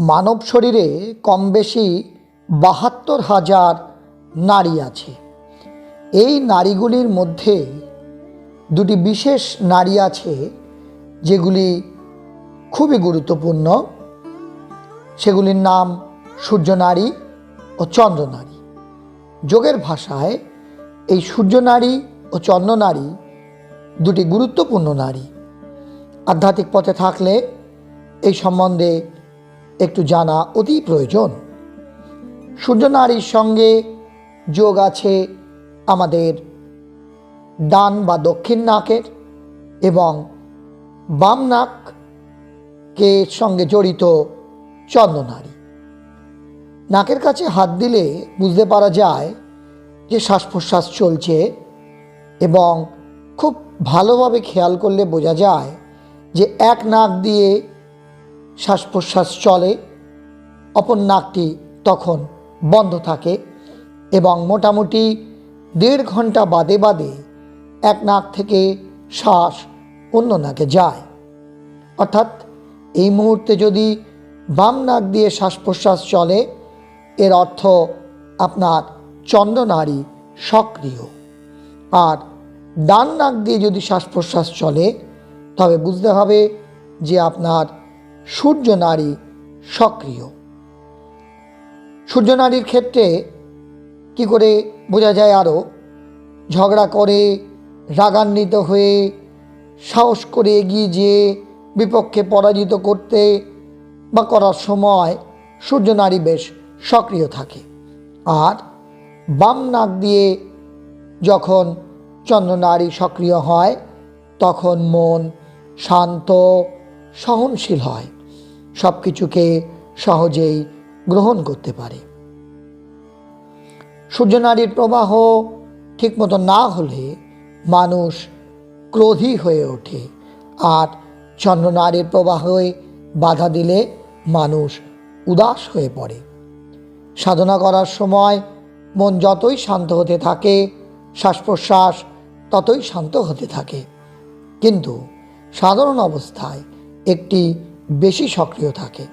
মানব শরীরে কম বেশি বাহাত্তর হাজার নারী আছে। এই নারীগুলির মধ্যে দুটি বিশেষ নারী আছে যেগুলি খুবই গুরুত্বপূর্ণ। সেগুলির নাম সূর্যনারী ও চন্দ্রনারী। যোগের ভাষায় এই সূর্যনারী ও চন্দ্র নারী দুটি গুরুত্বপূর্ণ নারী। আধ্যাত্মিক পথে থাকলে এই সম্বন্ধে একটু জানা অতি প্রয়োজন। সূর্যনারীর সঙ্গে যোগ আছে আমাদের ডান বা দক্ষিণ নাকের এবং বাম নাককে সঙ্গে জড়িত চন্দ্রনারী নাকের কাছে হাত দিলে বুঝতে পারা যায় যে শ্বাস প্রশ্বাস চলছে এবং খুব ভালোভাবে খেয়াল করলে বোঝা যায় যে এক নাক দিয়ে শ্বাস প্রশ্বাস চলে, অপর নাকটি তখন বন্ধ থাকে এবং মোটামুটি দেড় ঘণ্টা বাদে বাদে এক নাক থেকে শ্বাস অন্য নাকে যায়। অর্থাৎ এই মুহূর্তে যদি বাম নাক দিয়ে শ্বাস প্রশ্বাস চলে, এর অর্থ আপনার চন্দ্রনারী সক্রিয়। আর ডান নাক দিয়ে যদি শ্বাস প্রশ্বাস চলে, তবে বুঝতে হবে যে আপনার সূর্য নারী সক্রিয়। সূর্য নারীর ক্ষেত্রে কি করে বোঝা যায় আরও ঝগড়া করে, রাগান্বিত হয়ে, সাহস করে এগিয়ে যেয়ে বিপক্ষে পরাজিত করতে বা করার সময় সূর্য নারী বেশ সক্রিয় থাকে। আর বাম নাক দিয়ে যখন চন্দ্রনারী সক্রিয় হয়, তখন মন শান্ত, সহনশীল হয়। সব কিছুকে সহজেই গ্রহণ করতে পারে। সূর্যনারীর প্রবাহ ঠিকমতো না হলে মানুষ ক্রোধী হয়ে ওঠে আর চন্দ্রনারীর প্রবাহে বাধা দিলে মানুষ উদাস হয়ে পড়ে। সাধনা করার সময় মন যতই শান্ত হতে থাকে শ্বাস প্রশ্বাস ততই শান্ত হতে থাকে। কিন্তু সাধারণ অবস্থায় একটি বেশি সক্রিয় থাকে।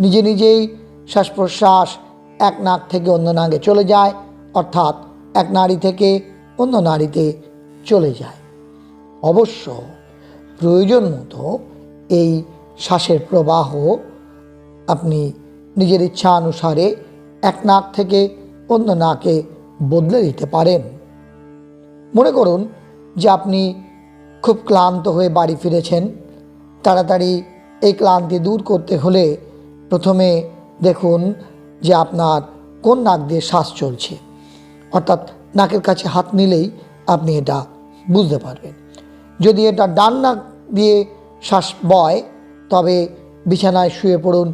নিজে নিজেই শ্বাস প্রশ্বাস এক নাক থেকে অন্য নাকে চলে যায়, অর্থাৎ এক নারী থেকে অন্য নারীতে চলে যায়। অবশ্য প্রয়োজন মতো এই শ্বাসের প্রবাহ আপনি নিজের ইচ্ছা অনুসারে এক নাক থেকে অন্য নাকে বদলে দিতে পারেন। মনে করুন যে আপনি খুব ক্লান্ত হয়ে বাড়ি ফিরেছেন, তাড়াতাড়ি এই ক্লান্তি দূর করতে হলে প্রথমে দেখুন যে আপনার কোন নাক দিয়ে শ্বাস চলছে। অর্থাৎ নাকের কাছে হাত নিলেই আপনি এটা বুঝতে পারবেন। যদি এটা ডান নাক দিয়ে শ্বাস বয়, তবে বিছানায় শুয়ে পড়ুন,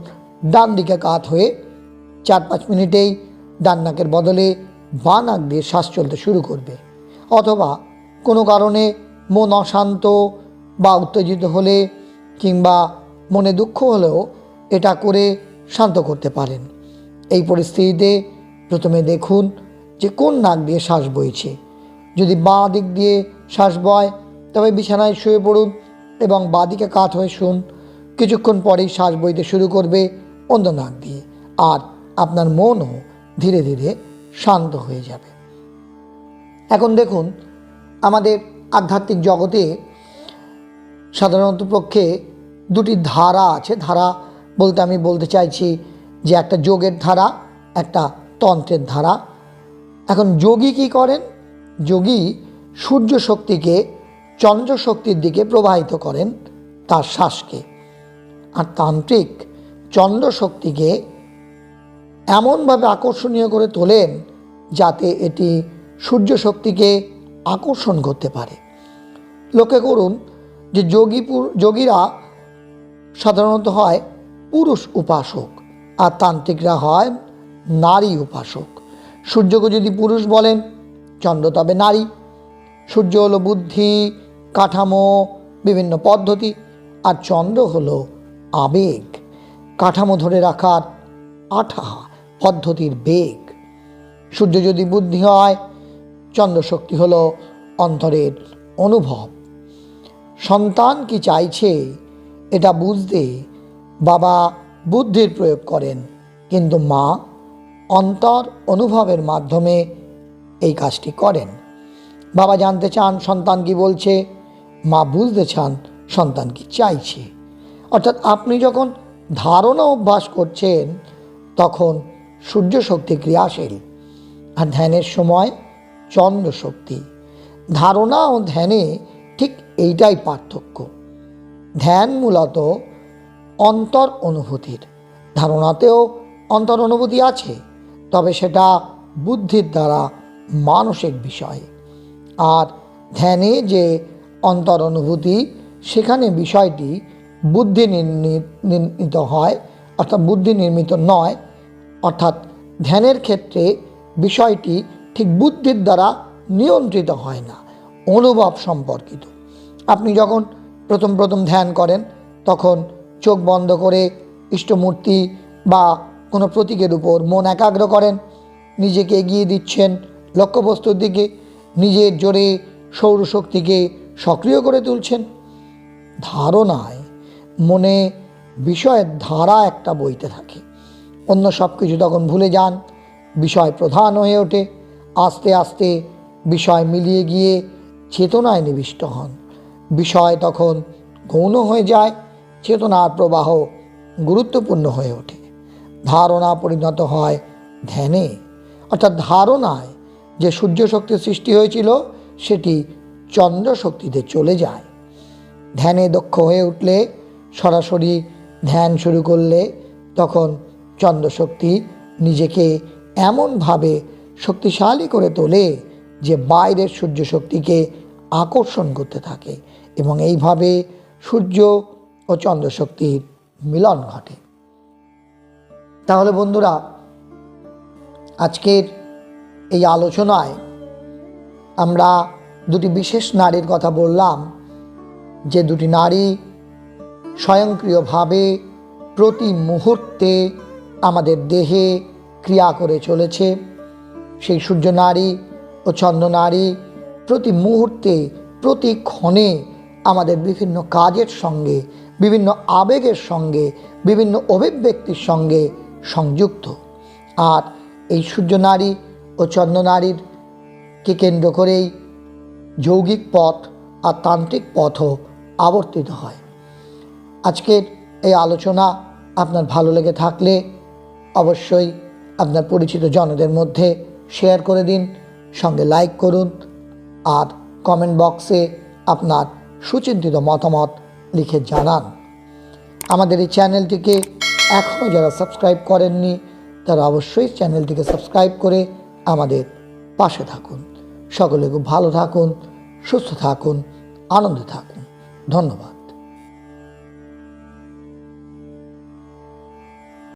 ডান দিকে কাত হয়ে চার পাঁচ মিনিটেই ডান নাকের বদলে বা নাক দিয়ে শ্বাস চলতে শুরু করবে। অথবা কোনো কারণে মন অশান্ত বা উত্তেজিত হলে কিংবা মনে দুঃখ হলেও এটা করে শান্ত করতে পারেন। এই পরিস্থিতিতে প্রথমে দেখুন যে কোন নাক দিয়ে শ্বাস বইছে। যদি বাঁ দিক দিয়ে শ্বাস বয়, তবে বিছানায় শুয়ে পড়ুন এবং বাঁ দিকে কাত হয়ে শুন। কিছুক্ষণ পরেই শ্বাস বইতে শুরু করবে অন্য নাক দিয়ে আর আপনার মনও ধীরে ধীরে শান্ত হয়ে যাবে। এখন দেখুন, আমাদের আধ্যাত্মিক জগতে সাধারণত পক্ষে দুটি ধারা আছে। ধারা বলতে আমি বলতে চাইছি যে একটা যোগের ধারা, একটা তন্ত্রের ধারা। এখন যোগী কি করেন? যোগী সূর্য শক্তিকে চন্দ্র শক্তির দিকে প্রবাহিত করেন তার শ্বাসকে। আর তান্ত্রিক চন্দ্র শক্তিকে এমনভাবে আকর্ষণীয় করে তোলেন যাতে এটি সূর্য শক্তিকে আকর্ষণ করতে পারে। লক্ষ্য করুন যে যোগীপুর যোগীরা সাধারণত হয় পুরুষ উপাসক আর তান্ত্রিকরা হয় নারী উপাসক। সূর্যকে যদি পুরুষ বলেন, চন্দ্র তবে নারী। সূর্য হলো বুদ্ধি, কাঠামো, বিভিন্ন পদ্ধতি আর চন্দ্র হলো আবেগ। কাঠামো ধরে রাখার আঠা পদ্ধতির বেগ। সূর্য যদি বুদ্ধি হয় চন্দ্রশক্তি হলো অন্তরের অনুভব। সন্তান কি চাইছে এটা বুঝতে বাবা বুদ্ধির প্রয়োগ করেন। কিন্তু মা অন্তর অনুভবের মাধ্যমে এই কাজটি করেন। বাবা জানতে চান, সন্তান কি বলছে? মা বুঝতে চান, সন্তান কি চাইছে? অর্থাৎ আপনি যখন ধারণা অভ্যাস করছেন, তখন সূর্য শক্তি ক্রিয়াশীল আর ধ্যানের সময় চন্দ্র শক্তি। ধারণা ও ধ্যানে ঠিক এইটাই পার্থক্য। ধ্যান মূলত অন্তর অনুভূতির। ধারণাতেও অন্তর অনুভূতি আছে, তবে সেটা বুদ্ধির দ্বারা মানসিক বিষয়। আর ধ্যানে যে অন্তর অনুভূতি, সেখানে বিষয়টি বুদ্ধি নির্মিত হয়, অর্থাৎ বুদ্ধি নির্মিত নয়, অর্থাৎ ধ্যানের ক্ষেত্রে বিষয়টি ঠিক বুদ্ধির দ্বারা নিয়ন্ত্রিত হয় না, অনুভব সম্পর্কিত। আপনি যখন প্রথম প্রথম ধ্যান করেন, তখন চোখ বন্ধ করে ইষ্টমূর্তি বা কোনো প্রতীকের উপর মন একাগ্র করেন, নিজেকে এগিয়ে দিচ্ছেন লক্ষ্যবস্তুর দিকে, নিজের জোরে সৌরশক্তিকে সক্রিয় করে তুলছেন। ধারণায় মনে বিষয়ের ধারা একটা বইতে থাকে। অন্য সব কিছু তখন ভুলে যান, বিষয় প্রধান হয়ে ওঠে, আস্তে আস্তে বিষয় মিলিয়ে গিয়ে চেতনায় নিবিষ্ট হন। বিষয় তখন গৌণ হয়ে যায়, চেতনার প্রবাহ গুরুত্বপূর্ণ হয়ে ওঠে। ধারণা পরিণত হয় ধ্যানে। অর্থাৎ ধারণায় যে সূর্য শক্তির সৃষ্টি হয়েছিল, সেটি চন্দ্র শক্তিতে চলে যায়। ধ্যানে দক্ষ হয়ে উঠলে, সরাসরি ধ্যান শুরু করলে তখন চন্দ্রশক্তি নিজেকে এমনভাবে শক্তিশালী করে তোলে যে বাইরের সূর্য শক্তিকে আকর্ষণ করতে থাকে। এবং এইভাবে সূর্য ও চন্দ্রশক্তির মিলন ঘটে। তাহলে বন্ধুরা, আজকের এই আলোচনায় আমরা দুটি বিশেষ নারীর কথা বললাম, যে দুটি নারী স্বয়ংক্রিয়ভাবে প্রতি মুহূর্তে আমাদের দেহে ক্রিয়া করে চলেছে। সেই সূর্য নারী ও চন্দ্র নারী প্রতি মুহূর্তে, প্রতি ক্ষণে আমাদের বিভিন্ন কাজের সঙ্গে, বিভিন্ন আবেগের সঙ্গে, বিভিন্ন অভিব্যক্তির সঙ্গে সংযুক্ত। আর এই সূর্য নারী ও চন্দ্র নারীর কে কেন্দ্র করেই যৌগিক পথ আর তান্ত্রিক পথও আবর্তিত হয়। আজকের এই আলোচনা আপনার ভালো লেগে থাকলে অবশ্যই আপনার পরিচিত জনদের মধ্যে শেয়ার করে দিন, সঙ্গে লাইক করুন আর কমেন্ট বক্সে আপনার সুচিন্তিত মতামত লিখে জানান। আমাদের এই চ্যানেলটিকে এখনও যারা সাবস্ক্রাইব করেননি, তারা অবশ্যই চ্যানেলটিকে সাবস্ক্রাইব করে আমাদের পাশে থাকুন। সকলে খুব ভালো থাকুন, সুস্থ থাকুন, আনন্দে থাকুন। ধন্যবাদ।